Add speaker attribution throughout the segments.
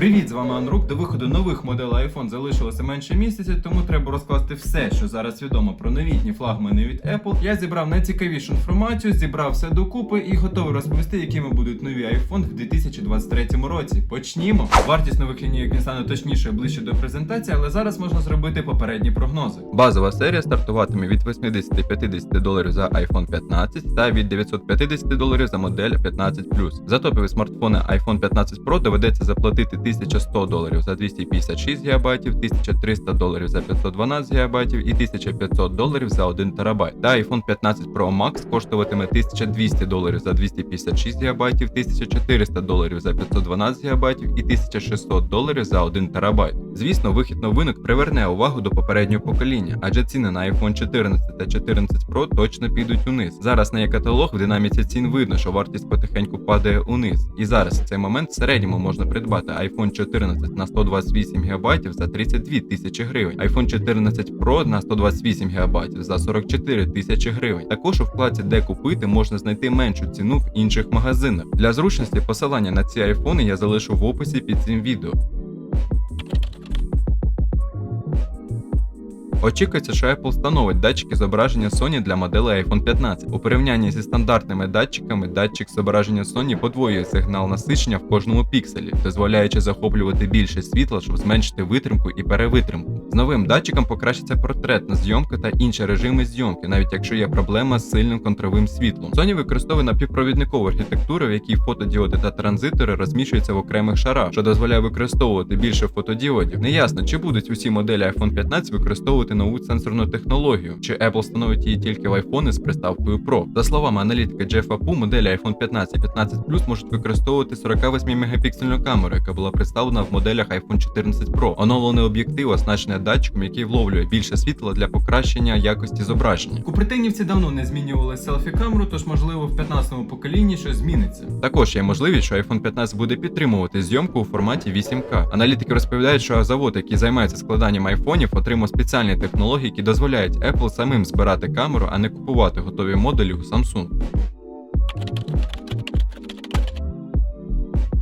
Speaker 1: Привіт, з вами Анрук. До виходу нових моделей iPhone залишилося менше місяця, тому треба розкласти все, що зараз відомо про новітні флагмани від Apple. Я зібрав найцікавішу інформацію, зібрав все докупи і готовий розповісти, якими будуть нові iPhone в 2023 році. Почнімо. Вартість нових лінійок не стане точніше ближче до презентації, але зараз можна зробити попередні прогнози.
Speaker 2: Базова серія стартуватиме від 80-50 доларів за iPhone 15 та від 950 доларів за модель 15 За топові смартфони iPhone 15 Pro доведеться заплатити 1100 доларів за 256 ГБ, 1300 доларів за 512 ГБ і 1500 доларів за 1 ТБ. Та iPhone 15 Pro Max коштуватиме 1200 доларів за 256 ГБ, 1400 доларів за 512 ГБ і 1600 доларів за 1 ТБ. Звісно, вихід новинок приверне увагу до попереднього покоління, адже ціни на iPhone 14 та 14 Pro точно підуть униз. Зараз на є каталог в динаміці цін видно, що вартість потихеньку падає униз. І зараз в цей момент в середньому можна придбати iPhone 14 на 128 ГБ за 32 тисячі гривень, iPhone 14 Pro на 128 ГБ за 44 тисячі гривень. Також у вкладці де купити можна знайти меншу ціну в інших магазинах. Для зручності посилання на ці айфони я залишу в описі під цим відео. Очікується, що Apple встановить датчики зображення Sony для моделей iPhone 15. У порівнянні зі стандартними датчиками, датчик зображення Sony подвоює сигнал насичення в кожному пікселі, дозволяючи захоплювати більше світла, щоб зменшити витримку і перевитримку. З новим датчиком покращиться портретна зйомка та інші режими зйомки, навіть якщо є проблема з сильним контровим світлом. Sony використовує напівпровідникову архітектуру, в якій фотодіоди та транзитори розміщуються в окремих шарах, що дозволяє використовувати більше фотодіодів. Неясно, чи будуть усі моделі iPhone 15 використовувати нову сенсорну технологію, чи Apple встановить її тільки в iPhone з приставкою Pro. За словами аналітика Джефа Пу, моделі iPhone 15 і 15 Plus можуть використовувати 48 мегапіксельну камеру, яка була представлена в моделях iPhone 14 Pro. Оновлений об'єктив оснащений датчиком, який вловлює більше світла для покращення якості зображення.
Speaker 1: Купритинівці давно не змінювали селфі-камеру, тож можливо в 15-му поколінні щось зміниться.
Speaker 2: Також є можливість, що iPhone 15 буде підтримувати зйомку у форматі 8К. Аналітики розповідають, що завод, який займається складанням айфонів, отримав спеціальні технології, які дозволяють Apple самим збирати камеру, а не купувати готові модулі у Samsung.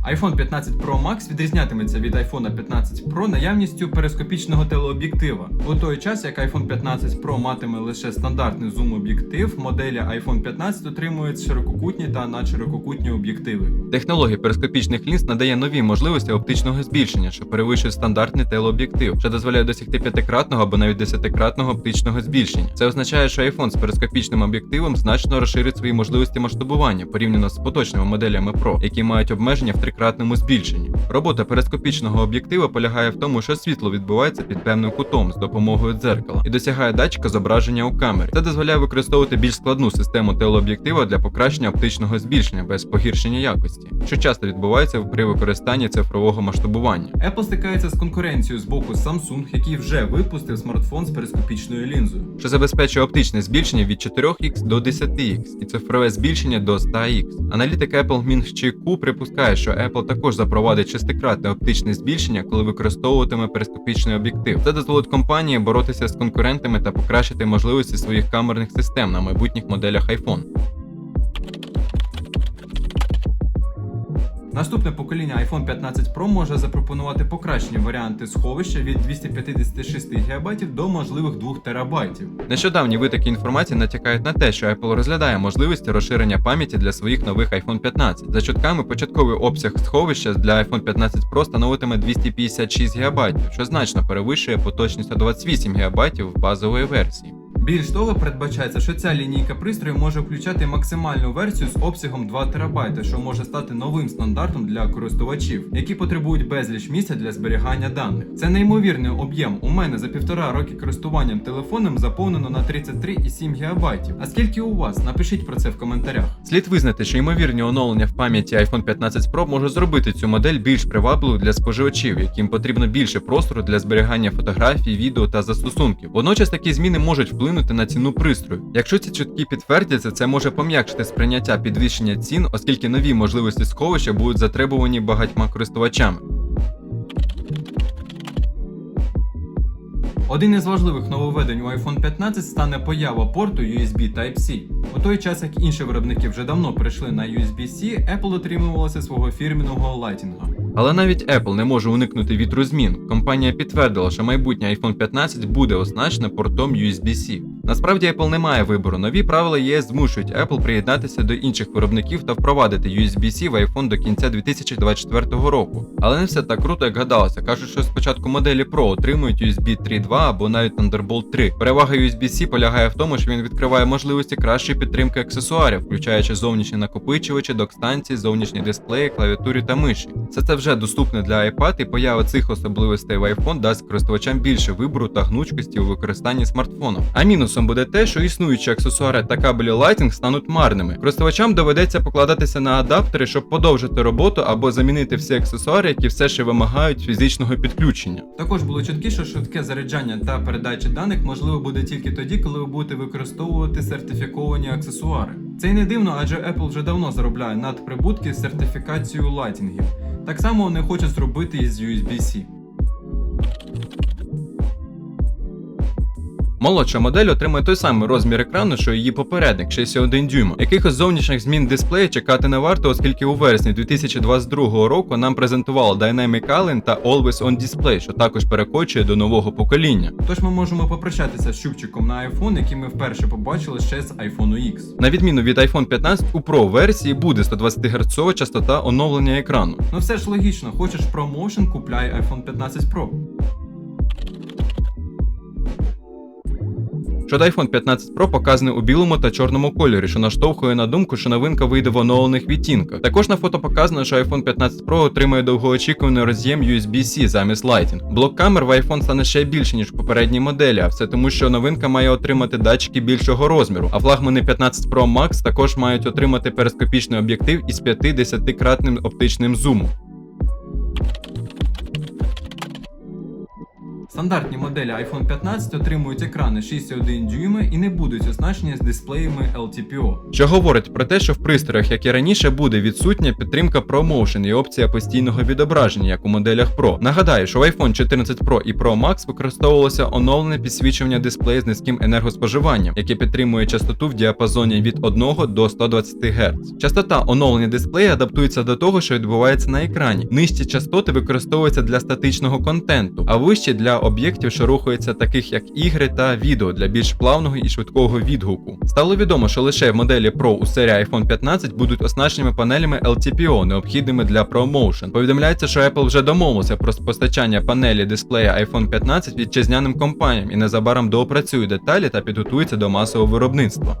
Speaker 1: iPhone 15 Pro Max відрізнятиметься від iPhone 15 Pro наявністю перископічного телеоб'єктива. У той час, як iPhone 15 Pro матиме лише стандартний зум-об'єктив, моделі iPhone 15 отримують ширококутні та надширококутні об'єктиви.
Speaker 2: Технологія перископічних лінз надає нові можливості оптичного збільшення, що перевищує стандартний телеоб'єктив, що дозволяє досягти п'ятикратного або навіть десятикратного оптичного збільшення. Це означає, що iPhone з перископічним об'єктивом значно розширить свої можливості масштабування порівняно з поточними моделями Pro, які мають обмеження в трикратному збільшенні. Робота перископічного об'єктива полягає в тому, що світло відбувається під певним кутом з допомогою дзеркала і досягає датчика зображення у камері. Це дозволяє використовувати більш складну систему телеоб'єктива для покращення оптичного збільшення без погіршення якості, що часто відбувається при використанні цифрового масштабування.
Speaker 1: Apple стикається з конкуренцією з боку Samsung, який вже випустив смартфон з перископічною лінзою.
Speaker 2: що забезпечує оптичне збільшення від 4х до 10х і цифрове збільшення до 100х. Аналітик Apple Мін Чі Ку припускає, що Apple також запровадить шестикратне оптичне збільшення, коли використовуватиме перископічний об'єктив. Це дозволить компанії боротися з конкурентами та покращити можливості своїх камерних систем на майбутніх моделях iPhone.
Speaker 1: Наступне покоління iPhone 15 Pro може запропонувати покращені варіанти сховища від 256 ГБ до можливих 2 ТБ.
Speaker 2: Нещодавні витоки інформації натякають на те, що Apple розглядає можливості розширення пам'яті для своїх нових iPhone 15. За чутками, початковий обсяг сховища для iPhone 15 Pro становитиме 256 ГБ, що значно перевищує поточні 128 ГБ в базової версії.
Speaker 1: Більш того, передбачається, що ця лінійка пристрою може включати максимальну версію з обсягом 2 ТБ, що може стати новим стандартом для користувачів, які потребують безліч місця для зберігання даних. Це неймовірний об'єм. У мене за півтора роки користуванням телефоном заповнено на 33,7 ГБ. А скільки у вас? Напишіть про це в коментарях.
Speaker 2: Слід визнати, що ймовірні оновлення в пам'яті iPhone 15 Pro може зробити цю модель більш привабливою для споживачів, яким потрібно більше простору для зберігання фотографій, відео та застосунків. Водночас такі зміни можуть вплинути на ціну пристрою. Якщо ці чутки підтвердяться, це може пом'якшити сприйняття підвищення цін, оскільки нові можливості сховища будуть затребувані багатьма користувачами.
Speaker 1: Один із важливих нововведень у iPhone 15 стане поява порту USB Type-C. У той час, як інші виробники вже давно перейшли на USB-C, Apple дотримувалася свого фірменного лайтінга.
Speaker 2: Але навіть Apple не може уникнути вітру змін. Компанія підтвердила, що майбутнє iPhone 15 буде оснащене портом USB-C. Насправді Apple не має вибору. Нові правила ЄС змушують Apple приєднатися до інших виробників та впровадити USB-C в iPhone до кінця 2024 року. Але не все так круто, як гадалося. Кажуть, що спочатку моделі Pro отримують USB 3.2 або навіть Thunderbolt 3. Перевага USB-C полягає в тому, що він відкриває можливості кращої підтримки аксесуарів, включаючи зовнішні накопичувачі, док-станції, зовнішні дисплеї, клавіатурі та миші. Все це вже доступне для iPad, і поява цих особливостей в iPhone дасть користувачам більше вибору та гнучкості у використанні смартфону. А мінусом буде те, що існуючі аксесуари та кабелі Lightning стануть марними. Користувачам доведеться покладатися на адаптери, щоб подовжити роботу або замінити всі аксесуари, які все ще вимагають фізичного підключення.
Speaker 1: Також було чутки, що швидке заряджання та передача даних можливо буде тільки тоді, коли ви будете використовувати сертифіковані аксесуари. Це й не дивно, адже Apple вже давно заробляє надприбутки з сертифікацією лайтінгів. Так само вони хочуть зробити і з USB-C.
Speaker 2: Молодша модель отримує той самий розмір екрану, що її попередник 61 дюйма. Якихось зовнішніх змін дисплея чекати не варто, оскільки у вересні 2022 року нам презентували Dynamic Island та Always On Display, що також перекочує до нового покоління.
Speaker 1: Тож ми можемо попрощатися з щупчиком на iPhone, який ми вперше побачили ще з iPhone X.
Speaker 2: На відміну від iPhone 15, у Pro версії буде 120 Гц частота оновлення екрану.
Speaker 1: Ну все ж логічно, хочеш ProMotion, купляй iPhone 15 Pro.
Speaker 2: Щодо iPhone 15 Pro показаний у білому та чорному кольорі, що наштовхує на думку, що новинка вийде в оновлених відтінках. Також на фото показано, що iPhone 15 Pro отримає довгоочікуваний роз'єм USB-C замість Lightning. Блок камер в iPhone стане ще більше, ніж в попередній моделі, а все тому, що новинка має отримати датчики більшого розміру. А флагмани 15 Pro Max також мають отримати перископічний об'єктив із 5-10-кратним оптичним зумом.
Speaker 1: Стандартні моделі iPhone 15 отримують екрани 6,1 дюйми і не будуть оснащені з дисплеями LTPO.
Speaker 2: Що говорить про те, що в пристроях, як і раніше, буде відсутня підтримка ProMotion і опція постійного відображення, як у моделях Pro. Нагадаю, що в iPhone 14 Pro і Pro Max використовувалося оновлене підсвічування дисплею з низьким енергоспоживанням, яке підтримує частоту в діапазоні від 1 до 120 Гц. Частота оновлення дисплею адаптується до того, що відбувається на екрані. Нижчі частоти використовуються для статичного контенту, а вищі для об'єктів, що рухаються, таких як ігри та відео для більш плавного і швидкого відгуку. Стало відомо, що лише в моделі Pro у серії iPhone 15 будуть оснащеними панелями LTPO, необхідними для ProMotion. Повідомляється, що Apple вже домовився про постачання панелі дисплея iPhone 15 вітчизняним компаніям і незабаром доопрацює деталі та підготується до масового виробництва.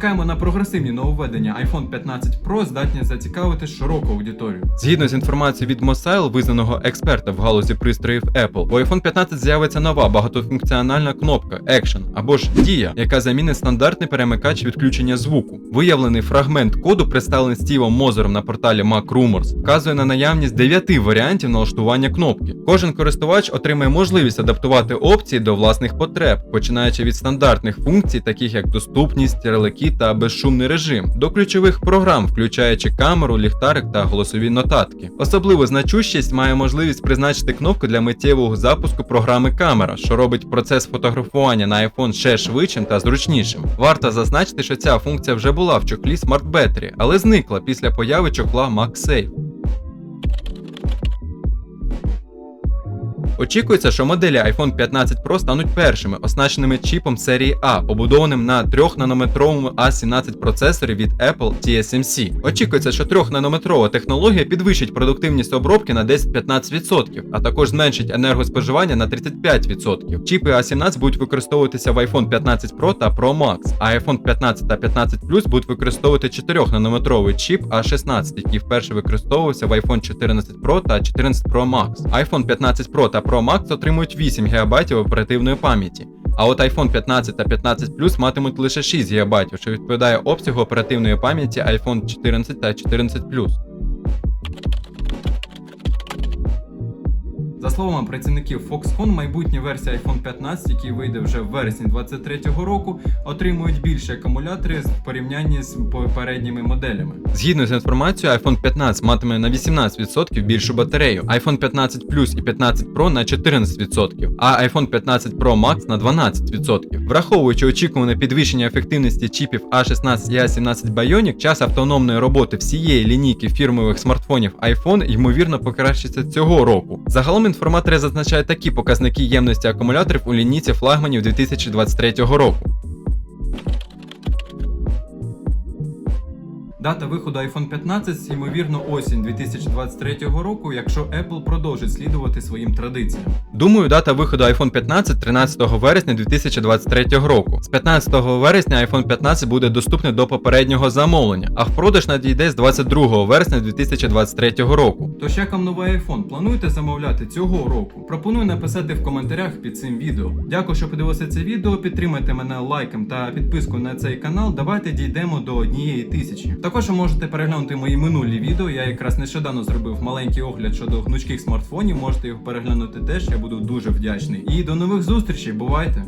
Speaker 1: Чекаємо на прогресивні нововведення iPhone 15 Pro здатні зацікавити широку аудиторію.
Speaker 2: Згідно з інформацією від Mosile, визнаного експерта в галузі пристроїв Apple, у iPhone 15 з'явиться нова багатофункціональна кнопка Action або ж Дія, яка замінить стандартний перемикач відключення звуку. Виявлений фрагмент коду, представлений Стівом Мозером на порталі Mac Rumors, вказує на наявність 9 варіантів налаштування кнопки. Кожен користувач отримає можливість адаптувати опції до власних потреб, починаючи від стандартних функцій, таких як доступність, та безшумний режим, до ключових програм, включаючи камеру, ліхтарик та голосові нотатки. Особливу значущість має можливість призначити кнопку для миттєвого запуску програми камера, що робить процес фотографування на iPhone ще швидшим та зручнішим. Варто зазначити, що ця функція вже була в чохлі Smart Battery, але зникла після появи чохла MagSafe. Очікується, що моделі iPhone 15 Pro стануть першими оснащеними чіпом серії А, побудованим на 3-нанометровому A17 процесорі від Apple TSMC. Очікується, що 3-нанометрова технологія підвищить продуктивність обробки на 10-15%, а також зменшить енергоспоживання на 35%. Чіпи A17 будуть використовуватися в iPhone 15 Pro та Pro Max, а iPhone 15 та 15 Plus будуть використовувати 4-нанометровий чіп A16, який вперше використовувався в iPhone 14 Pro та 14 Pro Max. iPhone 15 Pro та Pro Max отримують 8 ГБ оперативної пам'яті. А от iPhone 15 та 15 Plus матимуть лише 6 ГБ, що відповідає обсягу оперативної пам'яті iPhone 14 та 14 Plus.
Speaker 1: За словами працівників Foxconn, майбутня версія iPhone 15, який вийде вже в вересні 2023 року, отримують більші акумулятори в порівнянні з попередніми моделями.
Speaker 2: Згідно з інформацією, iPhone 15 матиме на 18% більшу батарею, iPhone 15 Plus і 15 Pro на 14%, а iPhone 15 Pro Max на 12%. Враховуючи очікуване підвищення ефективності чіпів A16 і A17 Bionic, час автономної роботи всієї лінійки фірмових смартфонів iPhone ймовірно покращиться цього року. Загалом інформатори зазначають такі показники ємності акумуляторів у лінійці флагманів 2023 року.
Speaker 1: Дата виходу iPhone 15 ймовірно осінь 2023 року, якщо Apple продовжить слідувати своїм традиціям.
Speaker 2: Думаю, дата виходу iPhone 15 13 вересня 2023 року. З 15 вересня iPhone 15 буде доступний до попереднього замовлення, а в продаж надійде з 22 вересня 2023 року.
Speaker 1: Тож як вам новий iPhone? Плануєте замовляти цього року? Пропоную написати в коментарях під цим відео. Дякую, що подивилися це відео. Підтримайте мене лайком та підпискою на цей канал. Давайте дійдемо до однієї тисячі. Також можете переглянути мої минулі відео. Я якраз нещодавно зробив маленький огляд щодо гнучких смартфонів. Можете його переглянути теж. Я буду дуже вдячний. І до нових зустрічей. Бувайте!